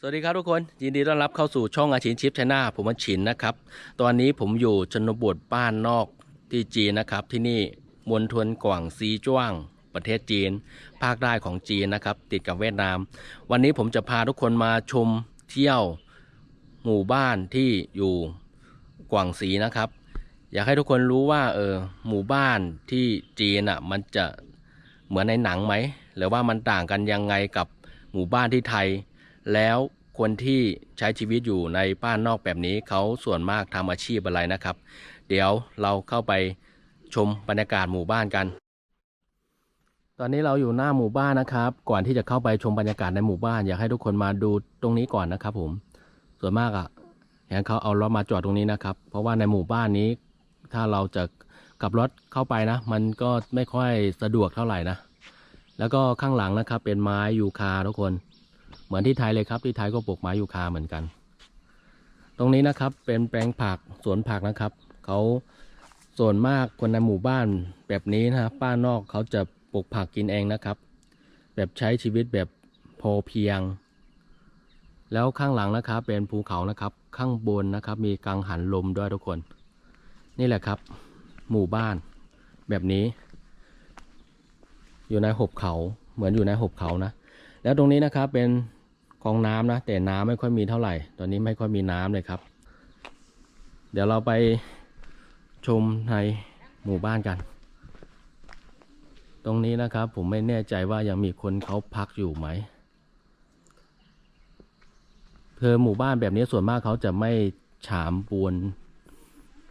สวัสดีครับทุกคน ยินดีต้อนรับเข้าสู่ช่องอาชินชิปชนาผมอาชินนะครับ ตอนนี้ผมอยู่ชนบทบ้านนอกที่จีนนะครับ ที่นี่มณฑลกวางซีจ้วง ประเทศจีน ภาคใต้ของจีนนะครับ ติดกับเวียดนาม วันนี้ผมจะพาทุกคนมาชมเที่ยวหมู่บ้านที่อยู่กวางซีนะครับ อยากให้ทุกคนรู้ว่าเออหมู่บ้านที่จีนอะมันจะเหมือนในหนังไหมหรือว่ามันต่างกันยังไงกับหมู่บ้านที่ไทย แล้วคนที่ใช้ชีวิตอยู่ในบ้านนอกแบบนี้เขาส่วนมากทำอาชีพอะไรนะครับ เดี๋ยวเราเข้าไปชมบรรยากาศหมู่บ้านกัน ตอนนี้เราอยู่หน้าหมู่บ้านนะครับ ก่อนที่จะเข้าไปชมบรรยากาศในหมู่บ้านอยากให้ทุกคนมาดูตรงนี้ก่อนนะครับ ผม ส่วนมากอะเห็นเขาเอารถมาจอดตรงนี้นะครับ เพราะว่าในหมู่บ้านนี้ ถ้าเราจะขับรถเข้าไปนะ มันก็ไม่ค่อยสะดวกเท่าไหร่นะ แล้วก็ข้างหลังนะครับ เป็นไม้ยูคาทุกคน เหมือนที่ไทยเลยครับที่ไทยก็ปลูกไม้ยูคาเหมือนกัน ตรงนี้นะครับเป็นแปลงผักสวนผักนะครับเขาส่วนมากคนในหมู่บ้านแบบนี้นะป้านอกเขาจะปลูกผักกินเองนะครับ แบบใช้ชีวิตแบบพอเพียง แล้วข้างหลังนะครับเป็นภูเขานะครับ ข้างบนนะครับ มีกังหันลมด้วยทุกคน นี่แหละครับ หมู่บ้านแบบนี้ อยู่ในหุบเขาเหมือนอยู่ในหุบเขานะ แล้วตรงนี้นะครับเป็น คลองน้ำนะ แต่น้ำไม่ค่อยมีเท่าไหร่ ตอนนี้ไม่ค่อยมีน้ำเลยครับ เดี๋ยวเราไปชมในหมู่บ้านกัน ตรงนี้นะครับผมไม่แน่ใจว่ายังมีคนเขาพักอยู่ไหมคือหมู่บ้านแบบนี้ส่วนมากเขาจะไม่ฉามปูน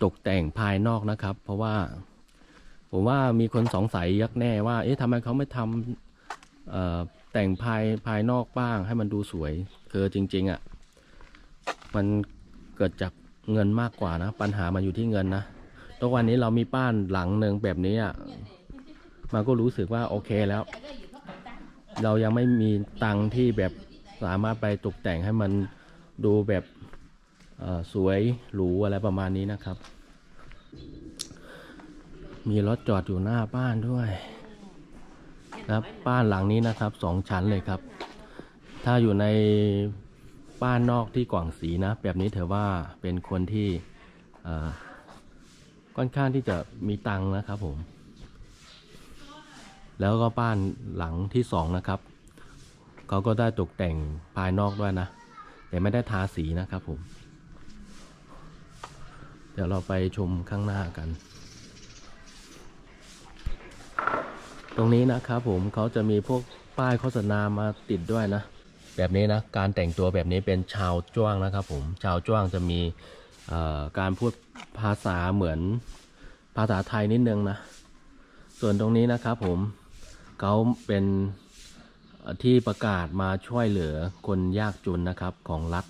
ตกแต่งภายนอกนะครับ เพราะว่า ผมว่ามีคนสงสัยยักแน่ว่า เอ๊ะทำไมเขาไม่ทำเอ่อ แต่งภายภายนอกบ้างให้มันดูสวยคือจริง ๆอะ่ะมันเกิดจากเงินมากกว่านะ ปัญหามันอยู่ที่เงินนะทุกวันนี้เรามีบ้านหลังหนึ่งแบบนี้อะ่ะมันก็รู้สึกว่าโอเคแล้ว เรายังไม่มีตังค์ที่แบบสามารถไปตกแต่งให้มันดูแบบสวยหรูอะไรประมาณนี้นะครับ มีรถจอดอยู่หน้าบ้านด้วย นะครับบ้านหลังนี้นะครับสองชั้นเลยครับ ถ้าอยู่ในบ้านนอกที่กวางสีนะ แบบนี้ถือว่าเป็นคนที่ค่อนข้างที่จะมีตังค์นะครับผม แล้วก็บ้านหลังที่สองนะครับเขาก็ได้ตกแต่งภายนอกด้วยนะ แต่ไม่ได้ทาสีนะครับผม เดี๋ยวเราไปชมข้างหน้ากัน ตรงนี้นะครับผมเขาจะมีพวกป้ายโฆษณามาติดด้วยนะ แบบนี้นะการแต่งตัวแบบนี้เป็นชาวจ้วงนะครับผมชาวจ้วงจะมีการพูดภาษาเหมือนภาษาไทยนิดนึงนะ ส่วนตรงนี้นะครับผมเขาเป็นที่ประกาศมาช่วยเหลือคนยากจนนะครับของรัฐ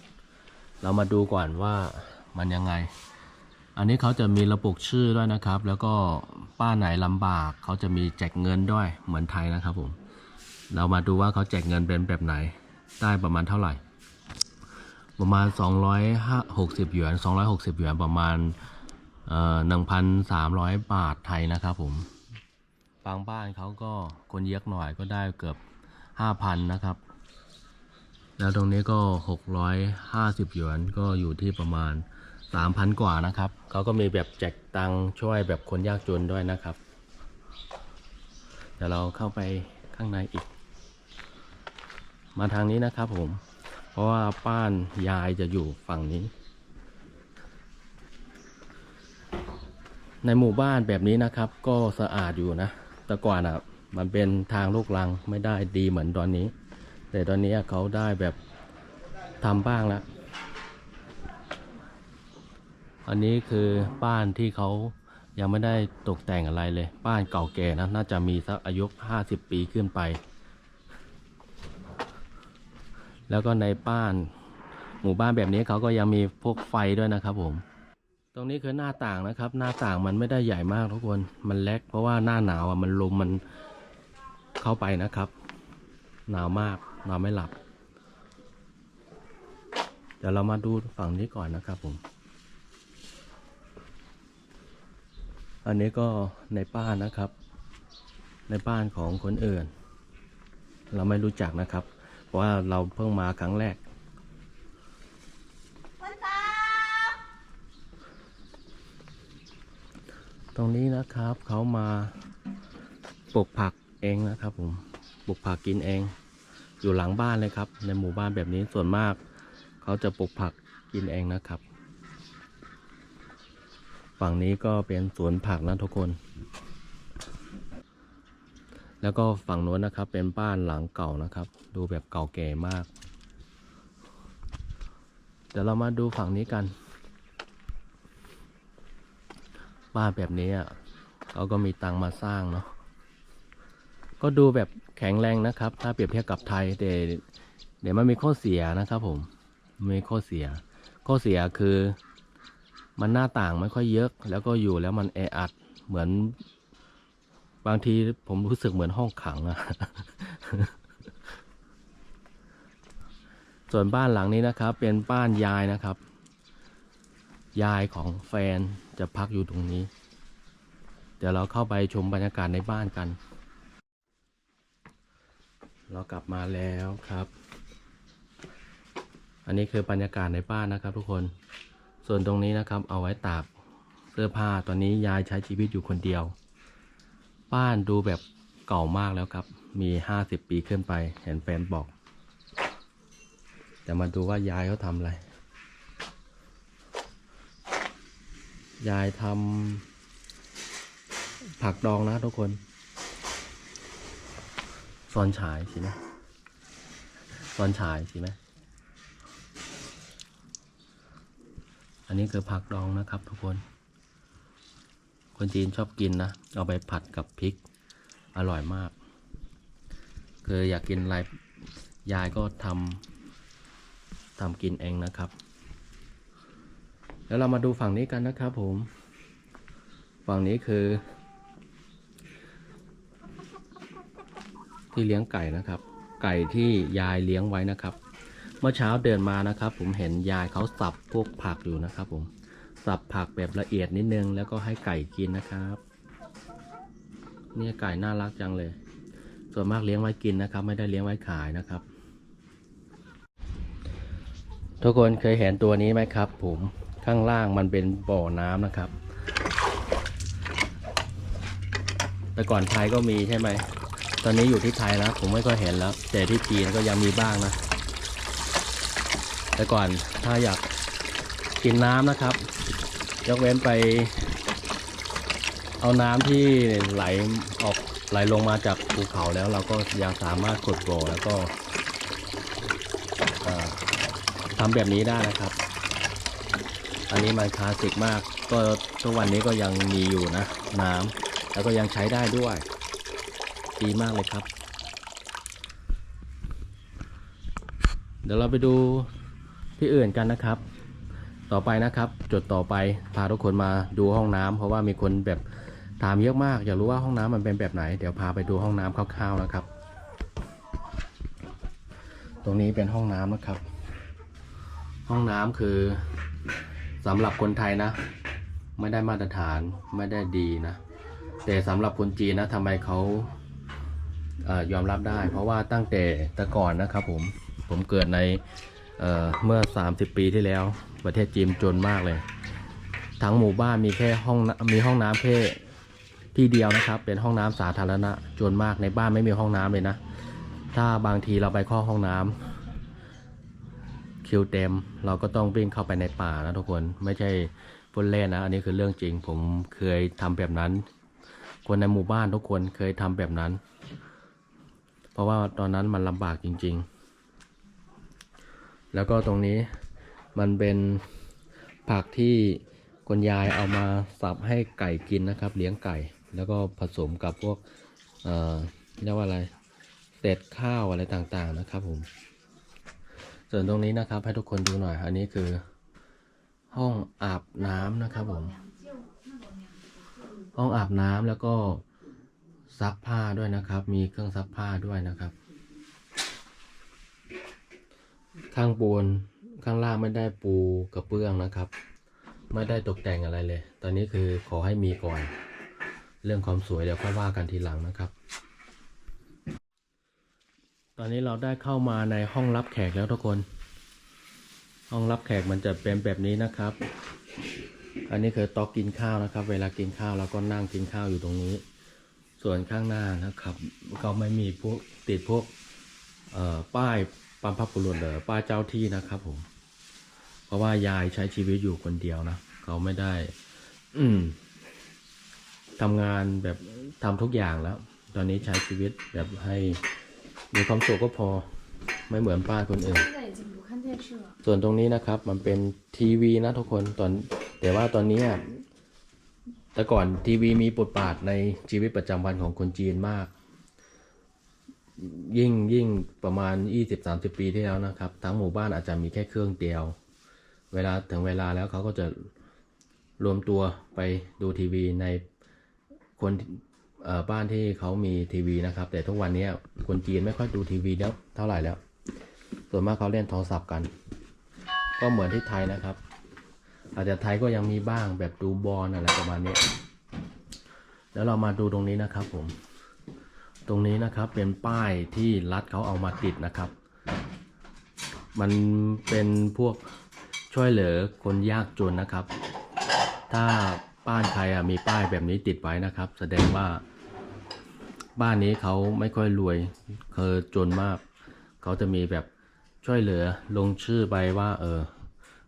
เรามาดูก่อนว่ามันยังไง อันนี้เขาจะมีระบุชื่อด้วยนะครับ แล้วก็ป้าไหนลำบากเขาจะมีแจกเงินด้วยเหมือนไทยนะครับผม เรามาดูว่าเขาแจกเงินเป็นแบบไหน ได้ประมาณเท่าไหร่ ประมาณ 260 หยวน 260 หยวนประมาณเอ่อ1,300 บาทไทยนะครับผม บางบ้านเขาก็คนเยอะหน่อยก็ได้เกือบ 5,000 นะครับ แล้วตรงนี้ก็ 650 หยวนก็อยู่ที่ประมาณ 3,000 กว่านะครับ เขาก็มีแบบแจกตังช่วยแบบคนยากจนด้วยนะครับ เดี๋ยวเราเข้าไปข้างในอีก มาทางนี้นะครับผม เพราะว่าป้านยายจะอยู่ฝั่งนี้ ในหมู่บ้านแบบนี้นะครับ ก็สะอาดอยู่นะ แต่ก่อนอะ มันเป็นทางลูกรังไม่ได้ดีเหมือนตอนนี้ แต่ตอนนี้เขาได้แบบทำบ้างแล้ว อันนี้คือบ้านที่เขายังไม่ได้ตกแต่งอะไรเลย บ้านเก่าแก่นะ น่าจะมีสักอายุห้าสิบปีขึ้นไป แล้วก็ในบ้านหมู่บ้านแบบนี้เขาก็ยังมีพวกไฟด้วยนะครับผม ตรงนี้คือหน้าต่างนะครับ หน้าต่างมันไม่ได้ใหญ่มากทุกคน มันเล็ก เพราะว่าหน้าหนาวอะมันลมมันเข้าไปนะครับ หนาวมากนอนไม่หลับ เดี๋ยวเรามาดูฝั่งนี้ก่อนนะครับผม อันนี้ก็ในบ้านนะครับ ในบ้านของคนอื่น เราไม่รู้จักนะครับ เพราะว่าเราเพิ่งมาครั้งแรกตรงนี้นะครับเขามาปลูกผักเองนะครับผมปลูกผักกินเอง อยู่หลังบ้านเลยครับ ในหมู่บ้านแบบนี้ส่วนมาก เขาจะปลูกผักกินเองนะครับ ฝั่งนี้ก็เป็นสวนผักนะทุกคน แล้วก็ฝั่งโน้นนะครับ เป็นบ้านหลังเก่านะครับ ดูแบบเก่าแก่มาก เดี๋ยวเรามาดูฝั่งนี้กัน บ้านแบบนี้อะเขาก็มีตังมาสร้างเนาะ ก็ดูแบบแข็งแรงนะครับ ถ้าเปรียบเทียบกับไทยแต่เดี๋ยวมันมีข้อเสียนะครับผม มีข้อเสีย ข้อเสียคือ มันหน้าต่างไม่ค่อยเยอะ แล้วก็อยู่แล้วมันแออัดเหมือน บางทีผมรู้สึกเหมือนห้องขังอะส่วนบ้านหลังนี้นะครับ เป็นบ้านยายนะครับ ยายของแฟนจะพักอยู่ตรงนี้ เดี๋ยวเราเข้าไปชมบรรยากาศในบ้านกัน เรากลับมาแล้วครับ อันนี้คือบรรยากาศในบ้านนะครับทุกคน ส่วนตรงนี้นะครับ เอาไว้ตากเสื้อผ้าตอนนี้ยายใช้ชีวิตอยู่คนเดียว บ้านดูแบบเก่ามากแล้วครับ มีห้าสิบปีขึ้นไป เห็นแฟนบอก แต่มาดูว่ายายเขาทำอะไร ยายทำผักดองนะทุกคนซอนฉายใช่ไหมซอนฉายใช่ไหม อันนี้คือผักดองนะครับทุกคน คนจีนชอบกินนะ เอาไปผัดกับพริก อร่อยมาก คืออยากกินอะไรยายก็ทำทำกินเองนะครับ แล้วเรามาดูฝั่งนี้กันนะครับผม ฝั่งนี้คือ ที่เลี้ยงไก่นะครับ ไก่ที่ยายเลี้ยงไว้นะครับ เมื่อเช้าเดินมานะครับ ผมเห็นยายเขาสับพวกผักอยู่นะครับ ผมสับผักแบบละเอียดนิดนึง แล้วก็ให้ไก่กินนะครับเนี่ยไก่น่ารักจังเลย ส่วนมากเลี้ยงไว้กินนะครับ ไม่ได้เลี้ยงไว้ขายนะครับ ทุกคนเคยเห็นตัวนี้ไหมครับ ผมข้างล่างมันเป็นบ่อน้ำนะครับ แต่ก่อนไทยก็มีใช่ไหม ตอนนี้อยู่ที่ไทยแล้วผมไม่ค่อยเห็นแล้ว แต่ที่จีนก็ยังมีบ้างนะ แต่ก่อนถ้าอยากกินน้ำนะครับ ยกเว้นไป เอาน้ำที่ไหลออกไหลลงมาจากภูเขาแล้วเราก็ยังสามารถกดบ่อแล้วก็ทำแบบนี้ได้นะครับ อันนี้มันคลาสสิกมาก ก็ทุกวันนี้ก็ยังมีอยู่นะ น้ำแล้วก็ยังใช้ได้ด้วย ดีมากเลยครับ เดี๋ยวเราไปดู ที่อื่นกันนะครับ ต่อไปนะครับ จุดต่อไปพาทุกคนมาดูห้องน้ำเพราะว่ามีคนแบบถามเยอะมาก อยากรู้ว่าห้องน้ำมันเป็นแบบไหน เดี๋ยวพาไปดูห้องน้ำคร่าวๆนะครับ ตรงนี้เป็นห้องน้ำนะครับ ห้องน้ำคือสำหรับคนไทยนะ ไม่ได้มาตรฐานไม่ได้ดีนะ แต่สำหรับคนจีนนะทำไมเขาเออยอมรับได้ เพราะว่าตั้งแต่แต่ก่อนนะครับผมผมเกิดใน เอ่อเมื่อ 30 ปีที่แล้ว ประเทศจีนจนมากเลย ทั้งหมู่บ้านมีแค่ห้องมีห้องน้ำแค่ที่เดียวนะครับ เป็นห้องน้ำสาธารณะจนมากในบ้านไม่มีห้องน้ำเลยนะ ถ้าบางทีเราไปข้าห้องน้ำคิวเต็มเราก็ต้องวิ่งเข้าไปในป่านะทุกคนไม่ใช่พูดเล่นนะ อันนี้คือเรื่องจริง ผมเคยทำแบบนั้น คนในหมู่บ้านทุกคนเคยทำแบบนั้น เพราะว่าตอนนั้นมันลำบากจริง ๆ แล้วก็ตรงนี้มันเป็นผักที่คุณยายเอามาสับให้ไก่กินนะครับ เลี้ยงไก่ แล้วก็ผสมกับพวกเอ่อเรียกว่าอะไรเศษข้าวอะไรต่างๆนะครับผม ส่วนตรงนี้นะครับให้ทุกคนดูหน่อย อันนี้คือ ห้องอาบน้ำนะครับผม ห้องอาบน้ำแล้วก็ซักผ้าด้วยนะครับ มีเครื่องซักผ้าด้วยนะครับ ข้างบนข้างล่างไม่ได้ปูกระเบื้องนะครับ ไม่ได้ตกแต่งอะไรเลย ตอนนี้คือขอให้มีก่อน เรื่องความสวยเดี๋ยวค่อยว่ากันทีหลังนะครับ ตอนนี้เราได้เข้ามาในห้องรับแขกแล้วทุกคน ห้องรับแขกมันจะเป็นแบบนี้นะครับ อันนี้คือโต๊ะกินข้าวนะครับ เวลากินข้าวเราก็นั่งกินข้าวอยู่ตรงนี้ ส่วนข้างหน้านะครับ ก็ไม่มีพวกติดพวกป้าย ปัมพับปุรุษหรอป้าเจ้าที่นะครับผม เพราะว่ายายใช้ชีวิตอยู่คนเดียวนะเขาไม่ได้ อืทำงานแบบทำทุกอย่างแล้ว ตอนนี้ใช้ชีวิตแบบให้มีความสุขก็พอไม่เหมือนป้าคนอื่น ส่วนตรงนี้นะครับ มันเป็นทีวีนะทุกคนตอน แต่ว่าตอนนี้แต่ก่อนทีวีมีบทบาทในชีวิตประจำวันของคนจีนมาก ยิ่งยิ่งประมาณ 20-30 ปีที่แล้วนะครับ ทั้งหมู่บ้านอาจจะมีแค่เครื่องเดียว เวลาถึงเวลาแล้วเขาก็จะรวมตัวไปดูทีวีในคนบ้านที่เขามีทีวีนะครับ แต่ทุกวันนี้คนจีนไม่ค่อยดูทีวีแล้วเท่าไหร่แล้ว ส่วนมากเขาเล่นโทรศัพท์กัน ก็เหมือนที่ไทยนะครับ อาจจะไทยก็ยังมีบ้างแบบดูบอลอะไรประมาณนี้ แล้วเรามาดูตรงนี้นะครับผม ตรงนี้นะครับเป็นป้ายที่รัฐเขาเอามาติดนะครับ มันเป็นพวกช่วยเหลือคนยากจนนะครับ ถ้าบ้านใครมีป้ายแบบนี้ติดไว้นะครับ แสดงว่าบ้านนี้เขาไม่ค่อยรวยคือจนมาก เขาจะมีแบบช่วยเหลือลงชื่อไปว่าเออ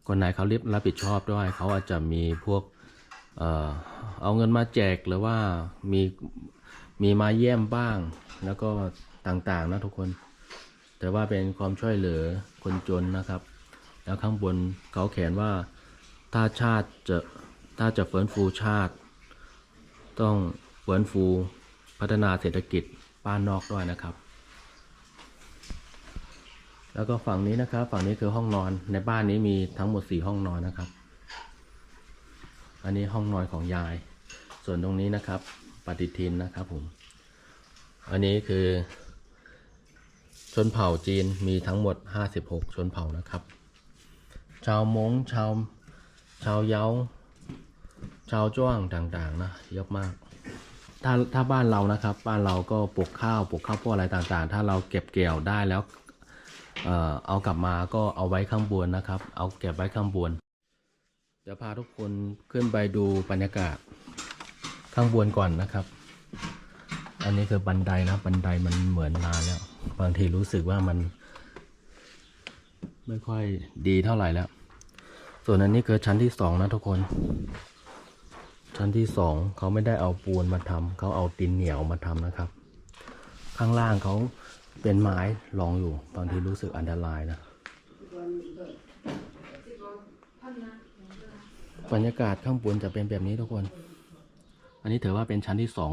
คนไหนเขารับรับผิดชอบด้วย เขาอาจจะมีพวกเออเอาเงินมาแจกหรือว่ามี มีมาเยี่ยมบ้างแล้วก็ต่างๆนะทุกคน แต่ว่าเป็นความช่วยเหลือคนจนนะครับ แล้วข้างบนเขาเขียนว่าถ้าชาติจะถ้าจะเฟื้นฟูชาติ ต้องเฟื้นฟูพัฒนาเศรษฐกิจบ้านนอกด้วยนะครับ แล้วก็ฝั่งนี้นะครับ ฝั่งนี้คือห้องนอนในบ้านนี้มีทั้งหมดสี่ห้องนอนนะครับ อันนี้ห้องนอนของยาย ส่วนตรงนี้นะครับ ปฏิทินนะครับผม อันนี้คือ ชนเผ่าจีนมีทั้งหมด 56 ชนเผ่านะครับ ชาวมงชาวชาวเย้า ชาวจ้วงต่างๆนะเยอะมาก ถ้าถ้าบ้านเรานะครับ บ้านเราก็ปลูกข้าวปลูกข้าวโพดอะไรต่างๆ ถ้าเราเก็บเกี่ยวได้แล้วเอากลับมาก็เอาไว้ข้างบนนะครับ เอาเก็บไว้ข้างบนเดี๋ยวพาทุกคนขึ้นไปดูบรรยากาศ ข้างบนก่อนนะครับ อันนี้คือบันไดนะ บันไดมันเหมือนนานแล้ว บางทีรู้สึกว่ามัน ไม่ค่อยดีเท่าไหร่แล้ว ส่วนอันนี้คือชั้นที่สองนะทุกคน ชั้นที่สองเขาไม่ได้เอาปูนมาทำเขาเอาดินเหนียวมาทำนะครับ ข้างล่างเขาเป็นไม้รองอยู่ บางทีรู้สึกอันตรายนะบรรยากาศข้างบนจะเป็นแบบนี้ทุกคน อันนี้ถือว่าเป็นชั้นที่สอง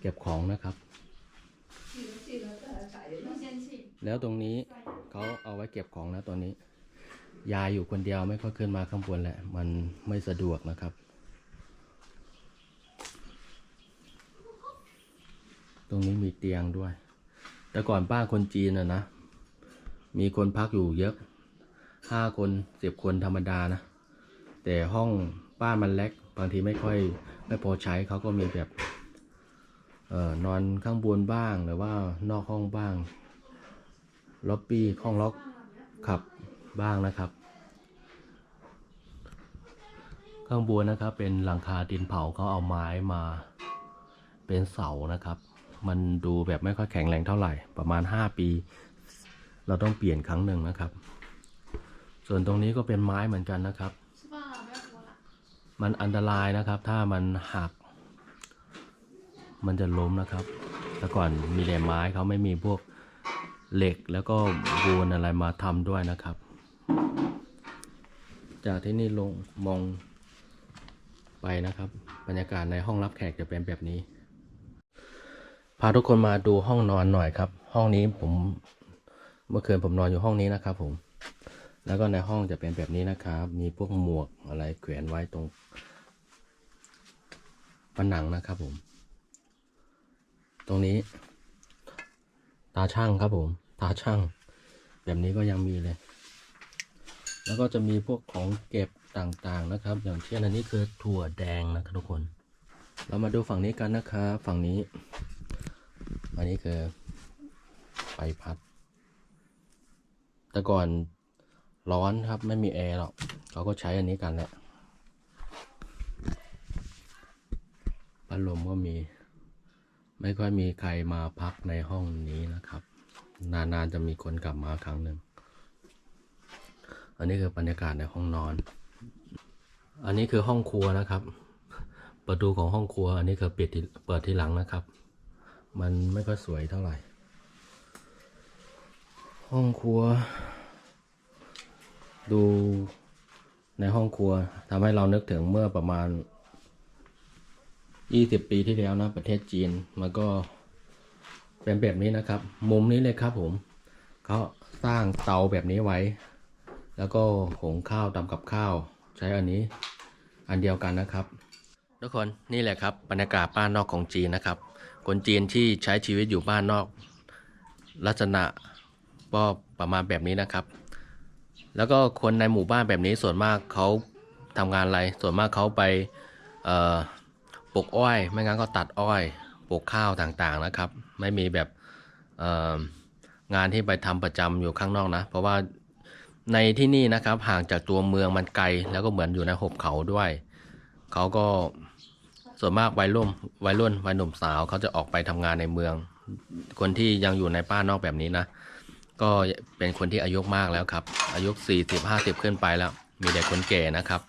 เก็บของนะครับ แล้วตรงนี้เขาเอาไว้เก็บของนะตอนนี้ ยายอยู่คนเดียวไม่ค่อยขึ้นมาข้างบนแหละ มันไม่สะดวกนะครับ ตรงนี้มีเตียงด้วย แต่ก่อนป้าคนจีนอะนะ มีคนพักอยู่เยอะห้าคนสิบคนธรรมดานะ แต่ห้องบ้านมันเล็กบางทีไม่ค่อย ไม่พอใช้เขาก็มีแบบเอ่อนอนข้างบนบ้างหรือว่านอกห้องบ้างล็อบบี้ห้องล็อกขับบ้างนะครับ ข้างบนนะครับเป็นหลังคาดินเผาเขาเอาไม้มาเป็นเสานะครับ มันดูแบบไม่ค่อยแข็งแรงเท่าไหร่ประมาณ 5 ปี เราต้องเปลี่ยนครั้งหนึ่งนะครับ ส่วนตรงนี้ก็เป็นไม้เหมือนกันนะครับ มันอันตรายนะครับ ถ้ามันหัก มันจะล้มนะครับ แต่ก่อนมีแต่ไม้เขาไม่มีพวกเหล็กแล้วก็บูนอะไรมาทำด้วยนะครับ จากที่นี่ลงมองไปนะครับ บรรยากาศในห้องรับแขกจะเป็นแบบนี้ พาทุกคนมาดูห้องนอนหน่อยครับ ห้องนี้ผมเมื่อคืนผมนอนอยู่ห้องนี้นะครับผม แล้วก็ในห้องจะเป็นแบบนี้นะครับ มีพวกหมวกอะไรแขวนไว้ตรงผนังนะครับผม ตรงนี้ ตาช่างครับผม ตาช่าง แบบนี้ก็ยังมีเลย แล้วก็จะมีพวกของเก็บต่างๆนะครับ อย่างเช่นอันนี้คือถั่วแดงนะครับทุกคน เรามาดูฝั่งนี้กันนะครับฝั่งนี้ อันนี้คือไฟพัด แต่ก่อน ร้อนครับ ไม่มีแอร์หรอกเขาก็ใช้อันนี้กันแหละพัดลมก็มี ไม่ค่อยมีใครมาพักในห้องนี้นะครับ นานๆจะมีคนกลับมาครั้งหนึ่ง อันนี้คือบรรยากาศในห้องนอน อันนี้คือห้องครัวนะครับ ประตูของห้องครัว อันนี้คือเปิดที่เปิดที่หลังนะครับ มันไม่ค่อยสวยเท่าไหร่ ห้องครัว ดูในห้องครัวทำให้เรานึกถึงเมื่อประมาณ 20 ปีที่แล้วนะ ประเทศจีนมันก็เป็นแบบนี้นะครับ มุมนี้เลยครับผมเขาสร้างเตาแบบนี้ไว้ แล้วก็หุงข้าวทำกับข้าว ใช้อันนี้อันเดียวกันนะครับ ทุกคนนี่แหละครับบรรยากาศบ้านนอกของจีนนะครับ คนจีนที่ใช้ชีวิตอยู่บ้านนอก ลักษณะก็ประมาณแบบนี้นะครับ แล้วก็คนในหมู่บ้านแบบนี้ส่วนมากเขาทำงานอะไร ส่วนมากเขาไปปลูกอ้อย ไม่งั้นก็ตัดอ้อยปลูกข้าวต่างๆนะครับ ไม่มีแบบงานที่ไปทำประจำอยู่ข้างนอกนะ เพราะว่าในที่นี่นะครับห่างจากตัวเมืองมันไกล แล้วก็เหมือนอยู่ในหุบเขาด้วย เขาก็ส่วนมากวัยรุ่นวัยรุ่นวัยหนุ่มสาวเขาจะออกไปทำงานในเมือง คนที่ยังอยู่ในป้านอกแบบนี้นะ ก็เป็นคนที่อายุมากแล้วครับ อายุ 40-50 ขึ้นไปแล้ว มีแต่คนแก่นะครับ